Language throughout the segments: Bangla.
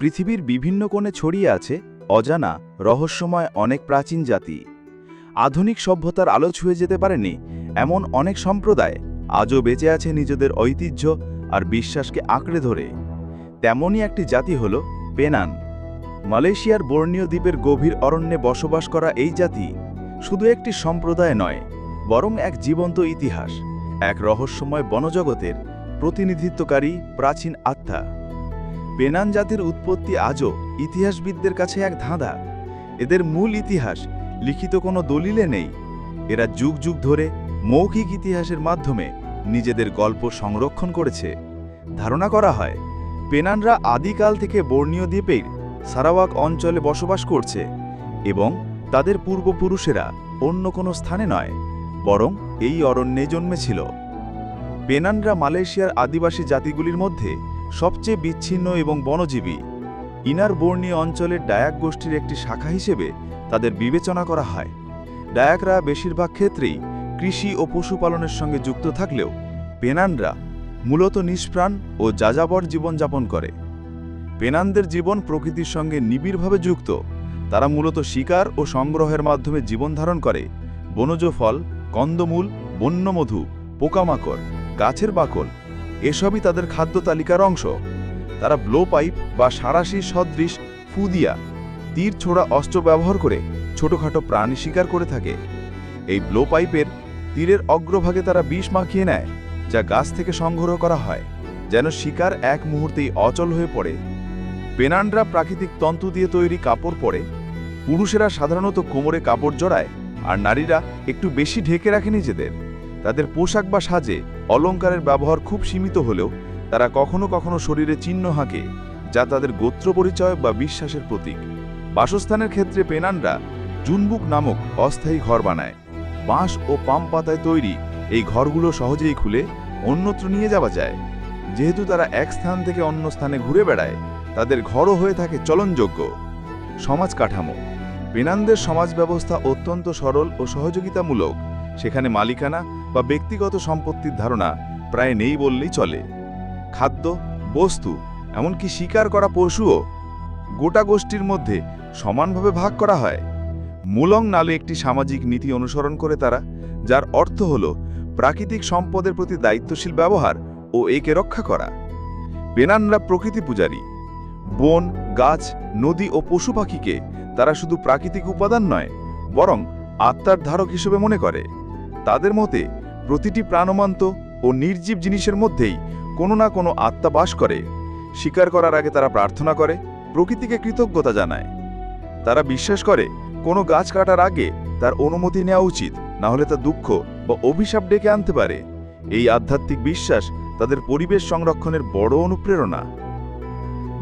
পৃথিবীর বিভিন্ন কোণে ছড়িয়ে আছে অজানা, রহস্যময় অনেক প্রাচীন জাতি। আধুনিক সভ্যতার আলো ছুঁয়ে যেতে পারেনি এমন অনেক সম্প্রদায়। আজও বেঁচে আছে নিজেদের ঐতিহ্য আর বিশ্বাসকে আঁকড়ে ধরে। তেমনই একটি জাতি হল পেনান। মালয়েশিয়ার বর্ণীয় দ্বীপের গভীর অরণ্যে বসবাস করা এই জাতি শুধু একটি সম্প্রদায় নয়, বরং এক জীবন্ত ইতিহাস, এক রহস্যময় বনজগতের প্রতিনিধিত্বকারী প্রাচীন আত্মা। পেনান জাতির উৎপত্তি আজও ইতিহাসবিদদের কাছে এক ধাঁধা। এদের মূল ইতিহাস, লিখিত কোনো দলিলে নেই। এরা যুগ যুগ ধরে মৌখিক ইতিহাসের মাধ্যমে নিজেদের গল্প সংরক্ষণ করেছে। ধারণা করা হয় পেনানরা আদিকাল থেকে বর্ণীয় দ্বীপের সারাওয়াক অঞ্চলে বসবাস করছে এবং তাদের পূর্বপুরুষেরা অন্য কোনো স্থানে নয়, বরং এই অরণ্যে জন্মেছিল। পেনানরা মালয়েশিয়ার আদিবাসী জাতিগুলির মধ্যে সবচেয়ে বিচ্ছিন্ন এবং বনজীবী। ইনার বর্ণীয় অঞ্চলের ডায়াক গোষ্ঠীর একটি শাখা হিসেবে তাদের বিবেচনা করা হয়। ডায়াকরা বেশিরভাগ ক্ষেত্রেই কৃষি ও পশুপালনের সঙ্গে যুক্ত থাকলেও পেনানরা মূলত নিষ্প্রাণ ও যাযাবর জীবনযাপন করে। পেনানদের জীবন প্রকৃতির সঙ্গে নিবিড়ভাবে যুক্ত, তারা মূলত শিকার ও সংগ্রহের মাধ্যমে জীবন ধারণ করে। বনজ ফল, কন্দমূল, বন্যমধু, পোকামাকড়, গাছের বাকল এসবই তাদের খাদ্য তালিকার অংশ। তারা ব্লো পাইপ বা সারাশি সদৃশ ফুদিয়া, তীর ছোড়া অস্ত্র ব্যবহার করে ছোটখাটো প্রাণী শিকার করে থাকে। এই ব্লো পাইপের তীরের অগ্রভাগে তারা বিষ মাখিয়ে নেয়, যা গাছ থেকে সংগ্রহ করা হয়, যেন শিকার এক মুহূর্তেই অচল হয়ে পড়ে। পেনানরা প্রাকৃতিক তন্তু দিয়ে তৈরি কাপড় পরে, পুরুষেরা সাধারণত কোমরে কাপড় জড়ায়, আর নারীরা একটু বেশি ঢেকে রাখে নিজেদের। তাদের পোশাক বা সাজে অলংকারের ব্যবহার খুব সীমিত হলেও তারা কখনো কখনো শরীরে চিহ্ন হাঁকে, যা তাদের গোত্র পরিচয় বা বিশ্বাসের প্রতীক। বাসস্থানের ক্ষেত্রে পেনানরা জুনবুক নামক অস্থায়ী ঘর বানায়। বাঁশ ও পাম পাতায় তৈরি এই ঘরগুলো সহজেই খুলে অন্যত্র নিয়ে যাওয়া যায়। যেহেতু তারা এক স্থান থেকে অন্য স্থানে ঘুরে বেড়ায়, তাদের ঘরও হয়ে থাকে চলনযোগ্য। সমাজ কাঠামো। পেনানদের সমাজ ব্যবস্থা অত্যন্ত সরল ও সহযোগিতামূলক। সেখানে মালিকানা বা ব্যক্তিগত সম্পত্তির ধারণা প্রায় নেই বললেই চলে। খাদ্য, বস্তু, এমনকি শিকার করা পশুও গোটা গোষ্ঠীর মধ্যে সমানভাবে ভাগ করা হয়। মূলং নালে একটি সামাজিক নীতি অনুসরণ করে তারা, যার অর্থ হল প্রাকৃতিক সম্পদের প্রতি দায়িত্বশীল ব্যবহার ও একে রক্ষা করা। বেনানরা প্রকৃতি পূজারী। বন, গাছ, নদী ও পশু পাখিকে তারা শুধু প্রাকৃতিক উপাদান নয়, বরং আত্মার ধারক হিসেবে মনে করে। তাদের মতে প্রতিটি প্রাণমান্ত ও নির্জীব জিনিসের মধ্যেই কোনো না কোনো আত্মা বাস করে। স্বীকার করার আগে তারা প্রার্থনা করে, প্রকৃতিকে কৃতজ্ঞতা জানায়। তারা বিশ্বাস করে, কোনো গাছ কাটার আগে তার অনুমতি নেওয়া উচিত না হলে তা দুঃখ বা অভিশাপ ডেকে আনতে পারে। এই আধ্যাত্মিক বিশ্বাস তাদের পরিবেশ সংরক্ষণের বড় অনুপ্রেরণা।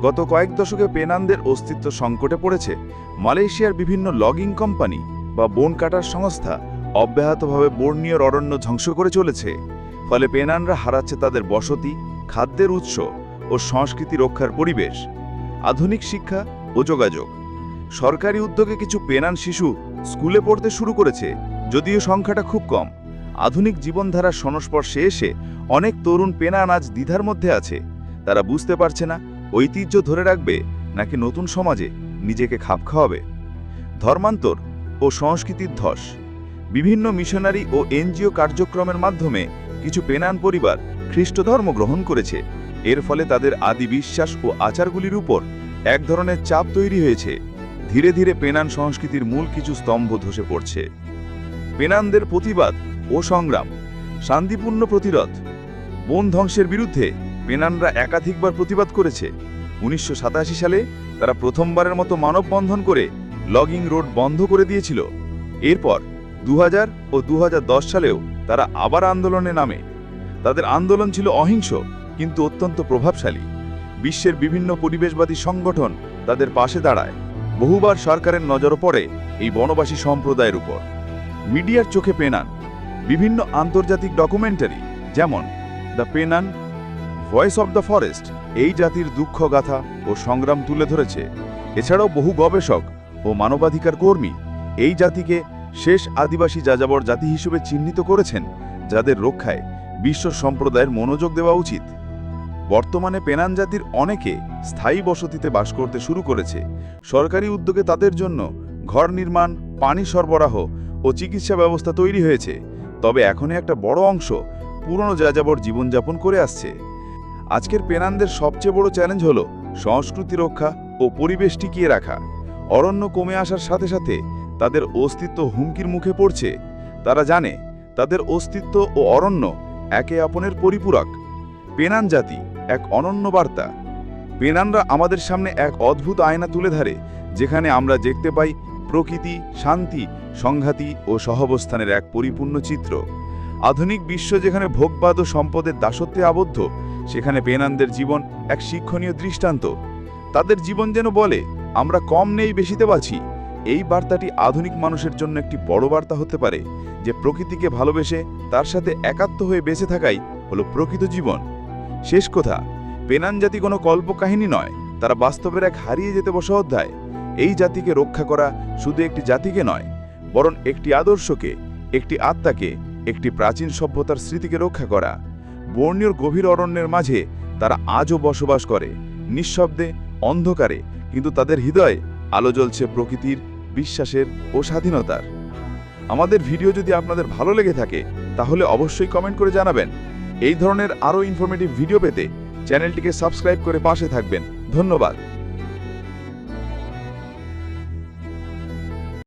গত কয়েক দশকে পেনানদের অস্তিত্ব সংকটে পড়েছে। মালয়েশিয়ার বিভিন্ন লগিং কোম্পানি বা বন কাটার সংস্থা অব্যাহতভাবে বর্ণীয় অরণ্য ধ্বংস করে চলেছে। ফলে পেনানরা হারাচ্ছে তাদের বসতি, খাদ্যের উৎস ও সংস্কৃতি রক্ষার পরিবেশ, আধুনিক শিক্ষা ও যোগাযোগ। সরকারি উদ্যোগে কিছু পেনান শিশু স্কুলে পড়তে শুরু করেছে, যদিও সংখ্যাটা খুব কম। আধুনিক জীবনধারার সংস্পর্শে এসে অনেক তরুণ পেনান আজ দ্বিধার মধ্যে আছে। তারা বুঝতে পারছে না, ঐতিহ্য ধরে রাখবে নাকি নতুন সমাজে নিজেকে খাপ খাওয়াবে। ধর্মান্তর ও সংস্কৃতির ধস। বিভিন্ন মিশনারি ও এনজিও কার্যক্রমের মাধ্যমে কিছু পেনান পরিবার খ্রিস্ট ধর্ম গ্রহণ করেছে। এর ফলে তাদের আদি বিশ্বাস ও আচারগুলির উপর এক ধরনের চাপ তৈরি হয়েছে। ধীরে ধীরে পেনান সংস্কৃতির মূল কিছু স্তম্ভ ধসে পড়ছে। পেনানদের প্রতিবাদ ও সংগ্রাম, শান্তিপূর্ণ প্রতিরোধ, বন ধ্বংসের বিরুদ্ধে পেনানরা একাধিকবার প্রতিবাদ করেছে। উনিশশো সাতাশি সালে তারা প্রথমবারের মতো মানববন্ধন করে লগিং রোড বন্ধ করে দিয়েছিল। এরপর দু হাজার ও দু হাজার দশ সালেও তারা আবার আন্দোলনে নামে। তাদের আন্দোলন ছিল অহিংস, কিন্তু অত্যন্ত প্রভাবশালী। বিশ্বের বিভিন্ন পরিবেশবাদী সংগঠন তাদের পাশে দাঁড়ায়। বহুবার সরকারের নজরও পড়ে এই বনবাসী সম্প্রদায়ের উপর। মিডিয়ার চোখে পেনান। বিভিন্ন আন্তর্জাতিক ডকুমেন্টারি, যেমন the Penan, voice of the forest, এই জাতির দুঃখগাথা ও সংগ্রাম তুলে ধরেছে। এছাড়াও বহু গবেষক ও মানবাধিকার কর্মী এই জাতিকে শেষ আদিবাসী যাযাবর জাতি হিসেবে চিহ্নিত করেছেন, যাদের রক্ষায় বিশ্ব সম্প্রদায়ের মনোযোগ দেওয়া উচিত। বর্তমানে পেনান জাতির অনেকে স্থায়ী বসতিতে বাস করতে শুরু করেছে। সরকারি উদ্যোগে তাদের জন্য ঘর নির্মাণ, পানি সরবরাহ ও চিকিৎসা ব্যবস্থা তৈরি হয়েছে। তবে এখনই একটা বড় অংশ পুরনো যাযাবর জীবনযাপন করে আসছে। আজকের পেনানদের সবচেয়ে বড় চ্যালেঞ্জ হল সংস্কৃতি রক্ষা ও পরিবেশ টিকিয়ে রাখা। অরণ্য কমে আসার সাথে সাথে তাদের অস্তিত্ব হুমকির মুখে পড়ছে। তারা জানে, তাদের অস্তিত্ব ও অরণ্য একে অপরের পরিপূরক। পেনান জাতি এক অনন্য বার্তা। পেনানরা আমাদের সামনে এক অদ্ভুত আয়না তুলে ধরে, যেখানে আমরা দেখতে পাই প্রকৃতি, শান্তি সংঘাতি ও সহাবস্থানের এক পরিপূর্ণ চিত্র। আধুনিক বিশ্ব যেখানে ভোগবাদ ও সম্পদের দাসত্বে আবদ্ধ, সেখানে পেনানদের জীবন এক শিক্ষণীয় দৃষ্টান্ত। তাদের জীবন যেন বলে, আমরা কম নেই বেশিতে বাছি এই বার্তাটি আধুনিক মানুষের জন্য একটি বড় বার্তা হতে পারে, যে প্রকৃতিকে ভালোবেসে তার সাথে একাত্ম হয়ে বেঁচে থাকাই হলো প্রকৃত জীবন। শেষ কথা, পেনান জাতি কোনো কল্পকাহিনী নয়, তারা বাস্তবের এক হারিয়ে যেতে বসা অধ্যায়। এই জাতিকে রক্ষা করা শুধু একটি জাতিকে নয়, বরং একটি আদর্শকে, একটি আত্মাকে, একটি প্রাচীন সভ্যতার স্মৃতিকে রক্ষা করা। বর্ণীয় গভীর অরণ্যের মাঝে তারা আজও বসবাস করে, নিঃশব্দে, অন্ধকারে, কিন্তু তাদের হৃদয়ে আলো জ্বলছে প্রকৃতির বিশ্বাসের ও স্বাধীনতার। আমাদের ভিডিও যদি আপনাদের ভালো লেগে থাকে, তাহলে অবশ্যই কমেন্ট করে জানাবেন। এই ধরনের আরও ইনফরমেটিভ ভিডিও পেতে চ্যানেলটিকে সাবস্ক্রাইব করে পাশে থাকবেন। ধন্যবাদ।